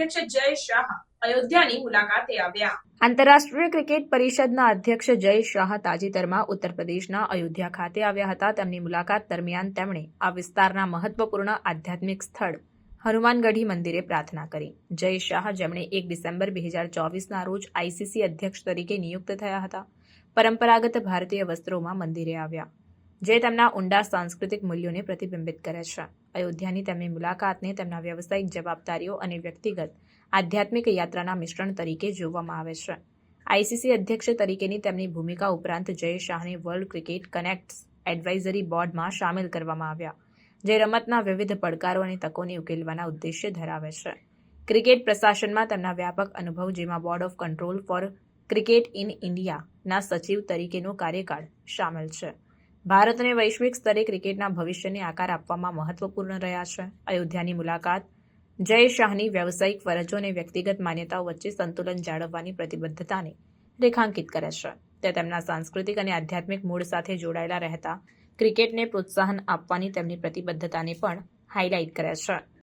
અધ્યક્ષ જય શાહ. અયોધ્યાની મુલાકાતે આવ્યા. આંતરરાષ્ટ્રીય ક્રિકેટ પરિષદના અધ્યક્ષ જય શાહ તાજેતરમાં ઉત્તર પ્રદેશના અયોધ્યા ખાતે આવ્યા હતા. તેમની મુલાકાત દરમિયાન તેમણે આ વિસ્તારના મહત્વપૂર્ણ આધ્યાત્મિક સ્થળ હનુમાનગઢી મંદિરે પ્રાર્થના કરી. જય શાહ જેમણે એક ડિસેમ્બર બે હજાર ચોવીસના રોજ આઈસીસી અધ્યક્ષ તરીકે નિયુક્ત થયા હતા. પરંપરાગત ભારતીય વસ્ત્રોમાં મંદિરે આવ્યા. જે તેમના ઊંડા સાંસ્કૃતિક મૂલ્યોને પ્રતિબિંબિત કરે છે. અયોધ્યાની તેમની મુલાકાતને તેમના વ્યવસાયિક જવાબદારીઓ અને વ્યક્તિગત આધ્યાત્મિક યાત્રાના મિશ્રણ તરીકે જોવામાં આવે છે. આઈસીસી અધ્યક્ષ તરીકેની તેમની ભૂમિકા ઉપરાંત જય શાહને વર્લ્ડ ક્રિકેટ કનેક્ટ્સ એડવાઇઝરી બોર્ડમાં સામેલ કરવામાં આવ્યા, જે રમતના વિવિધ પડકારો અને તકોને ઉકેલવાના ઉદ્દેશ્ય ધરાવે છે. ક્રિકેટ પ્રશાસનમાં તેમના વ્યાપક અનુભવ જેમાં board of control for cricket in ઇન્ડિયાના સચિવ તરીકેનો કાર્યકાળ સામેલ છે. ભારત અને વૈશ્વિક સ્તરે ક્રિકેટના ભવિષ્યને આકાર આપવામાં મહત્વપૂર્ણ રહ્યા છે. અયોધ્યાની મુલાકાત. જય શાહની વ્યવસાયિક ફરજો અને વ્યક્તિગત માન્યતાઓ વચ્ચે સંતુલન જાળવવાની પ્રતિબદ્ધતાને રેખાંકિત કરે છે. તે તેમના સાંસ્કૃતિક અને આધ્યાત્મિક મૂળ સાથે જોડાયેલા રહેતા. ક્રિકેટને પ્રોત્સાહન આપવાની તેમની પ્રતિબદ્ધતાને પણ હાઇલાઇટ કરે છે.